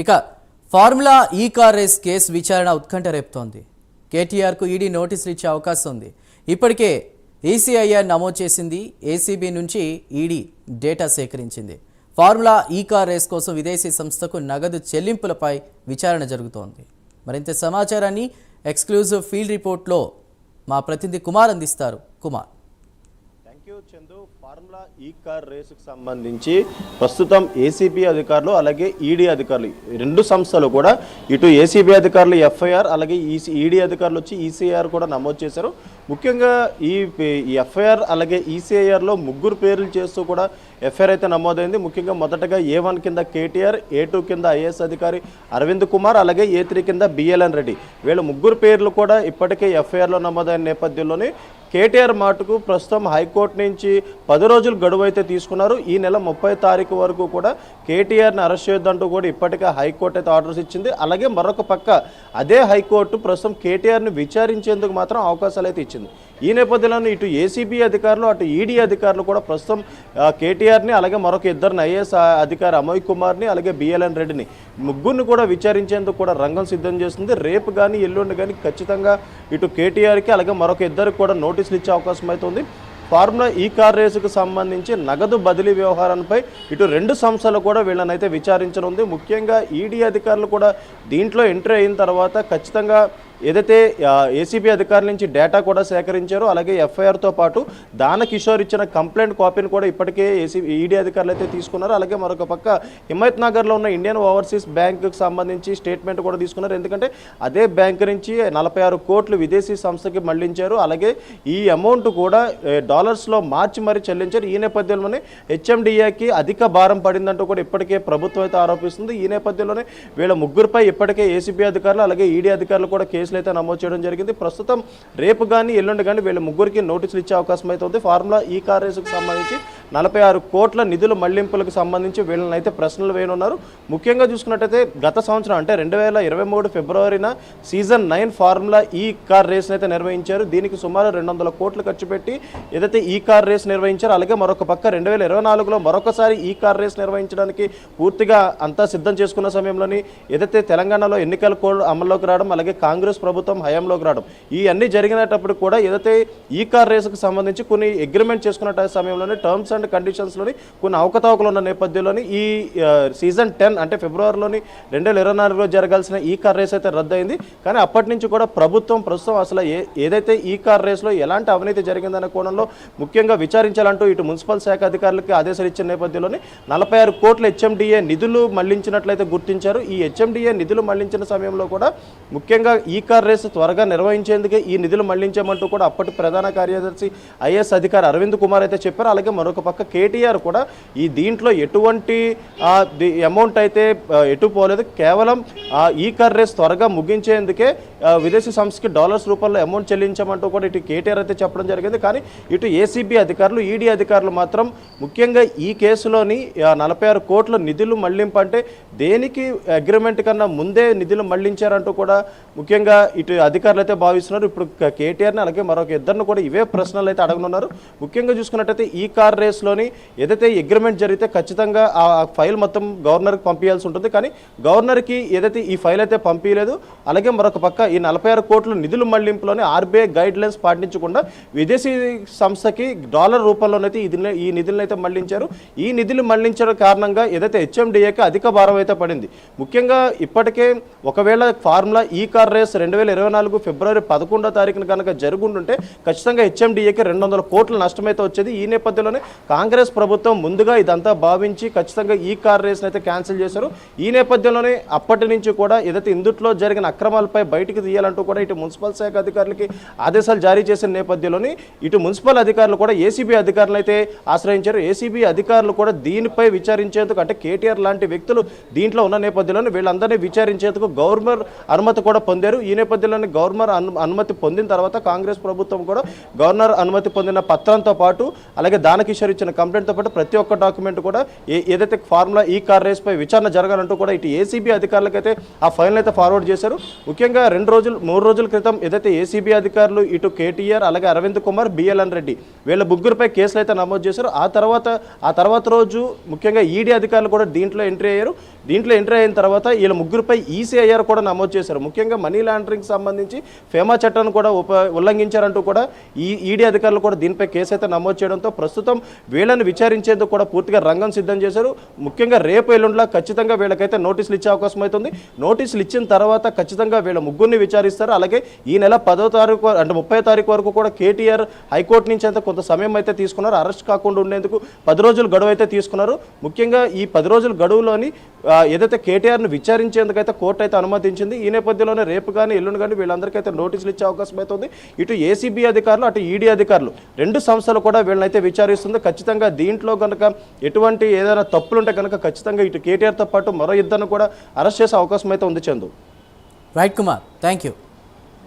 ఇక formula E car race case విచారణ ఉత్కంఠ రేపుతోంది. కేటీఆర్కు ఈడీ నోటీసులు ఇచ్చే అవకాశం ఉంది. ఇప్పటికే ఈసీఐఆర్ నమోదు చేసింది ఏసీబీ నుంచి ఈడీ డేటా సేకరించింది. ఫార్ములా ఈ కార్ రేస్ కోసం విదేశీ సంస్థకు నగదు చెల్లింపులపై విచారణ జరుగుతోంది. మరింత సమాచారాన్ని ఎక్స్క్లూజివ్ ఫీల్డ్ రిపోర్ట్లో మా ప్రతినిధి కుమార్ అందిస్తారు. Kumar. Chandu formula E car రేసుకు సంబంధించి ప్రస్తుతం ఏసీబీ అధికారులు అలాగే ఈడీ అధికారులు రెండు సంస్థలు కూడా ఇటు ఏసీబీ అధికారులు ఎఫ్ఐఆర్ అలాగే ఈసీ ఈడీ అధికారులు వచ్చి ఈసీఆర్ కూడా నమోదు చేశారు. ముఖ్యంగా ఈ ఎఫ్ఐఆర్ అలాగే ఈసీఐఆర్లో ముగ్గురు పేర్లు చేస్తూ కూడా ఎఫ్ఐఆర్ అయితే నమోదైంది. ముఖ్యంగా మొదటగా ఏ వన్ కింద కేటీఆర్ ఏ టూ కింద ఐఏఎస్ అధికారి అరవింద్ కుమార్ అలాగే ఏ త్రీ కింద బిఎల్ఎన్ రెడ్డి. వీళ్ళ ముగ్గురు పేర్లు కూడా ఇప్పటికే ఎఫ్ఐఆర్లో నమోదైన నేపథ్యంలోనే కేటీఆర్ మాటకు ప్రస్తుతం హైకోర్టు నుంచి పది రోజులు గడువు అయితే తీసుకున్నారు. ఈ నెల ముప్పై తారీఖు వరకు కూడా కేటీఆర్ని అరెస్ట్ చేయొద్దంటూ కూడా ఇప్పటికే హైకోర్టు అయితే ఆర్డర్స్ ఇచ్చింది. అలాగే మరొక పక్క అదే హైకోర్టు ప్రస్తుతం కేటీఆర్ని విచారించేందుకు మాత్రం అవకాశాలు అయితే ఇచ్చింది. ఈ నేపథ్యంలోనే ఇటు ఏసీబీ అధికారులు అటు ఈడీ అధికారులు కూడా ప్రస్తుతం కేటీఆర్ని అలాగే మరొక ఇద్దరిని ఐఏఎస్ అధికారి అమోయ్ కుమార్ని అలాగే బిఎల్ఎన్ రెడ్డిని ముగ్గురిని కూడా విచారించేందుకు కూడా రంగం సిద్ధం చేస్తుంది రేపు కానీ ఎల్లుండి కానీ ఖచ్చితంగా ఇటు కేటీఆర్కి అలాగే మరొక ఇద్దరికి కూడా నోటీసులు ఇచ్చే అవకాశం అవుతుంది ఫార్ములా ఈ కార్ రేసుకు సంబంధించి నగదు బదిలీ వ్యవహారంపై ఇటు రెండు సంస్థలు కూడా వీళ్ళనైతే విచారించనుంది. ముఖ్యంగా ఈడీ అధికారులు కూడా దీంట్లో ఎంట్రీ అయిన తర్వాత ఖచ్చితంగా ఏదైతే ఏసీబీ అధికారుల నుంచి డేటా కూడా సేకరించారో అలాగే ఎఫ్ఐఆర్తో పాటు దాన కిషోర్ ఇచ్చిన కంప్లైంట్ కాపీని కూడా ఇప్పటికే ఏసీ ఈడీ అధికారులు అయితే తీసుకున్నారు. అలాగే మరొక పక్క హిమ్మత్ నగర్లో ఉన్న ఇండియన్ ఓవర్సీస్ బ్యాంకుకి సంబంధించి స్టేట్మెంట్ కూడా తీసుకున్నారు. ఎందుకంటే అదే బ్యాంక్ నుంచి నలభై ఆరు కోట్లు విదేశీ సంస్థకి మళ్ళించారు. అలాగే ఈ అమౌంట్ కూడా డాలర్స్లో మార్చి మరీ చెల్లించారు. ఈ నేపథ్యంలోనే హెచ్ఎండిఏకి అధిక భారం పడిందంటూ కూడా ఇప్పటికే ప్రభుత్వం అయితే ఆరోపిస్తుంది. ఈ నేపథ్యంలోనే వీళ్ళ ముగ్గురుపై ఇప్పటికే ఏసీబీ అధికారులు అలాగే ఈడీ అధికారులు కూడా కేసు నోటీసులు అయితే నమోదు చేయడం జరిగింది. ప్రస్తుతం రేపు కానీ ఎల్లుండి కానీ వీళ్ళ ముగ్గురికి నోటీసులు ఇచ్చే అవకాశం అయితే ఉంది. ఫార్ములా ఈ కార్ సంబంధించి నలభై ఆరు కోట్ల నిధుల మళ్ళింపులకు సంబంధించి వీళ్ళని అయితే ప్రశ్నలు వేయనున్నారు. ముఖ్యంగా చూసుకున్నట్టయితే గత సంవత్సరం అంటే రెండు వేల ఇరవై మూడు ఫిబ్రవరిన season nine formula E car రేస్ని అయితే నిర్వహించారు. దీనికి సుమారు రెండు వందల కోట్లు ఖర్చు పెట్టి ఏదైతే ఈ కార్ రేస్ నిర్వహించారో అలాగే మరొక పక్క రెండు వేల ఇరవై నాలుగులో మరొకసారి ఈ కార్ రేస్ నిర్వహించడానికి పూర్తిగా అంతా సిద్ధం చేసుకున్న సమయంలోని ఏదైతే తెలంగాణలో ఎన్నికల కోడ్ అమల్లోకి రావడం అలాగే కాంగ్రెస్ ప్రభుత్వం హయాంలోకి రావడం. ఈ అన్ని జరిగినప్పుడు కూడా ఏదైతే ఈ కార్ రేసుకు సంబంధించి కొన్ని అగ్రిమెంట్ చేసుకున్న సమయంలోనే టర్మ్స్ అండ్ కండిషన్స్లోని కొన్ని అవకతవకలు ఉన్న నేపథ్యంలోని ఈ సీజన్ టెన్ అంటే ఫిబ్రవరిలోని రెండు వేల ఇరవై నాలుగులో జరగాల్సిన ఈ కార్ రేస్ అయితే రద్దయింది. కానీ అప్పటి నుంచి కూడా ప్రభుత్వం ప్రస్తుతం అసలు ఏ ఏదైతే ఈ కార్ రేస్లో ఎలాంటి అవినీతి జరిగిందనే కోణంలో ముఖ్యంగా విచారించాలంటూ ఇటు మున్సిపల్ శాఖ అధికారులకి ఆదేశాలు ఇచ్చిన నేపథ్యంలోని నలభై ఆరు కోట్ల హెచ్ఎండిఏ నిధులు మళ్ళించినట్లయితే గుర్తించారు. ఈ హెచ్ఎండిఏ నిధులు మళ్ళించిన సమయంలో కూడా ముఖ్యంగా ఈ కార్ రేస్ త్వరగా నిర్వహించేందుకే ఈ నిధులు మళ్ళించామంటూ కూడా అప్పటి ప్రధాన కార్యదర్శి ఐఏఎస్ అధికారి అరవింద్ కుమార్ అయితే చెప్పారు. అలాగే మరొక పక్క కేటీఆర్ కూడా ఈ దీంట్లో ఎటువంటి అమౌంట్ అయితే ఎటు పోలేదు. కేవలం ఆ, ఈ కార్ రేస్ త్వరగా ముగించేందుకే విదేశీ సంస్థకి డాలర్స్ రూపంలో అమౌంట్ చెల్లించామంటూ కూడా ఇటు కేటీఆర్ అయితే చెప్పడం జరిగింది. కానీ ఇటు ఏసీబీ అధికారులు ఈడీ అధికారులు మాత్రం ముఖ్యంగా ఈ కేసులోని నలభై ఆరు కోట్ల నిధులు మళ్ళింపు అంటే దేనికి అగ్రిమెంట్ కన్నా ముందే నిధులు మళ్ళించారంటూ కూడా ముఖ్యంగా ఇటు అధికారులు అయితే భావిస్తున్నారు. ఇప్పుడు కేటీఆర్ని అలాగే మరొక ఇద్దరిని కూడా ఇవే ప్రశ్నలు అయితే అడగనున్నారు. ముఖ్యంగా చూసుకున్నట్టయితే ఈ కార్ రేస్లోని ఏదైతే అగ్రిమెంట్ జరిగితే ఖచ్చితంగా ఆ ఫైల్ మొత్తం గవర్నర్కి పంపించాల్సి ఉంటుంది. కానీ గవర్నర్కి ఏదైతే ఈ ఫైల్ అయితే పంపించలేదు అలాగే మరొక పక్క ఈ నలభై ఆరు కోట్ల నిధుల మళ్ళింపులోనే ఆర్బీఐ గైడ్ లైన్స్ పాటించకుండా విదేశీ సంస్థకి డాలర్ రూపంలోనైతే ఇది ఈ నిధులను అయితే మళ్ళించారు. ఈ నిధులు మళ్ళించడం కారణంగా ఏదైతే హెచ్ఎండిఏకి అధిక భారం అయితే పడింది. ముఖ్యంగా ఇప్పటికే ఒకవేళ ఫార్ములా ఈ కార్ రేస్ రెండు వేల ఇరవై నాలుగు ఫిబ్రవరి పదకొండో తారీఖున కనుక జరుగుంటుంటే ఖచ్చితంగా హెచ్ఎండిఏకి రెండు వందల కోట్ల నష్టమైతే వచ్చేది. ఈ నేపథ్యంలోనే కాంగ్రెస్ ప్రభుత్వం ముందుగా ఇదంతా భావించి ఖచ్చితంగా ఈ కార్ రేస్ని అయితే క్యాన్సిల్ చేశారు. ఈ నేపథ్యంలోనే అప్పటి నుంచి కూడా ఏదైతే ఇందుట్లో జరిగిన అక్రమాలపై బయటికి తీయాలంటూ కూడా ఇటు మున్సిపల్ శాఖ అధికారులకి ఆదేశాలు జారీ చేసిన నేపథ్యంలోని ఇటు మున్సిపల్ అధికారులు కూడా ఏసీబీ అధికారులు అయితే ఆశ్రయించారు. ఏసీబీ అధికారులు కూడా దీనిపై విచారించేందుకు అంటే కేటీఆర్ లాంటి వ్యక్తులు దీంట్లో ఉన్న నేపథ్యంలోనే వీళ్ళందరినీ విచారించేందుకు గవర్నర్ అనుమతి కూడా పొందారు. ఈ నేపథ్యంలోనే గవర్నర్ అనుమతి పొందిన తర్వాత కాంగ్రెస్ ప్రభుత్వం కూడా గవర్నర్ అనుమతి పొందిన పత్రంతో పాటు అలాగే దానకిషోర్ ఇచ్చిన కంప్లైంట్తో పాటు ప్రతి ఒక్క డాక్యుమెంట్ కూడా ఏదైతే ఫార్ములా ఈ కార్ రేస్పై విచారణ జరగాలంటూ కూడా ఇటు ఏసీబీ అధికారులకైతే ఆ ఫైల్ అయితే ఫార్వర్డ్ చేశారు. ముఖ్యంగా రెండు రెండు రోజులు మూడు రోజుల క్రితం ఏదైతే ఏసీబీ అధికారులు ఇటు కేటీఆర్ అలాగే అరవింద్ కుమార్ బిఎల్ఎన్ రెడ్డి వీళ్ళ ముగ్గురుపై కేసులు అయితే నమోదు చేశారు. ఆ తర్వాత ఆ తర్వాత రోజు ముఖ్యంగా ఈడీ అధికారులు కూడా దీంట్లో ఎంట్రీ అయ్యారు. దీంట్లో ఎంట్రీ అయిన తర్వాత వీళ్ళ ముగ్గురుపై ఈసీఐఆర్ కూడా నమోదు చేశారు. ముఖ్యంగా మనీ లాండరింగ్ సంబంధించి ఫేమా చట్టాన్ని కూడా ఉప ఉల్లంఘించారంటూ కూడా ఈ ఈడీ అధికారులు కూడా దీనిపై కేసు అయితే నమోదు చేయడంతో ప్రస్తుతం వీళ్ళని విచారించేందుకు కూడా పూర్తిగా రంగం సిద్ధం చేశారు. ముఖ్యంగా రేపు ఎల్లుండిలో ఖచ్చితంగా వీళ్ళకైతే నోటీసులు ఇచ్చే అవకాశం అవుతుంది. నోటీసులు ఇచ్చిన తర్వాత ఖచ్చితంగా వీళ్ళ ముగ్గురిని విచారిస్తారు. అలాగే ఈ నెల పదో తారీఖు అంటే ముప్పై తారీఖు వరకు కూడా కేటీఆర్ హైకోర్టు నుంచి అయితే కొంత సమయం అయితే తీసుకున్నారు. అరెస్ట్ కాకుండా ఉండేందుకు పది రోజులు గడువు అయితే తీసుకున్నారు. ముఖ్యంగా ఈ పది రోజుల గడువులోని ఏదైతే కేటీఆర్ను విచారించేందుకైతే కోర్టు అయితే అనుమతించింది ఈ నేపథ్యంలోనే రేపు కానీ ఎల్లుండి కానీ వీళ్ళందరికైతే నోటీసులు ఇచ్చే అవకాశం అయితే ఉంది. ఇటు ఏసీబీ అధికారులు అటు ఈడీ అధికారులు రెండు సంస్థలు కూడా వీళ్ళనైతే విచారిస్తుంది. ఖచ్చితంగా దీంట్లో కనుక ఎటువంటి ఏదైనా తప్పులుంటే కనుక ఖచ్చితంగా ఇటు కేటీఆర్తో పాటు మరో ఇద్దరిని కూడా అరెస్ట్ చేసే అవకాశం అయితే ఉంది Chandu. Right Kumar, thank you.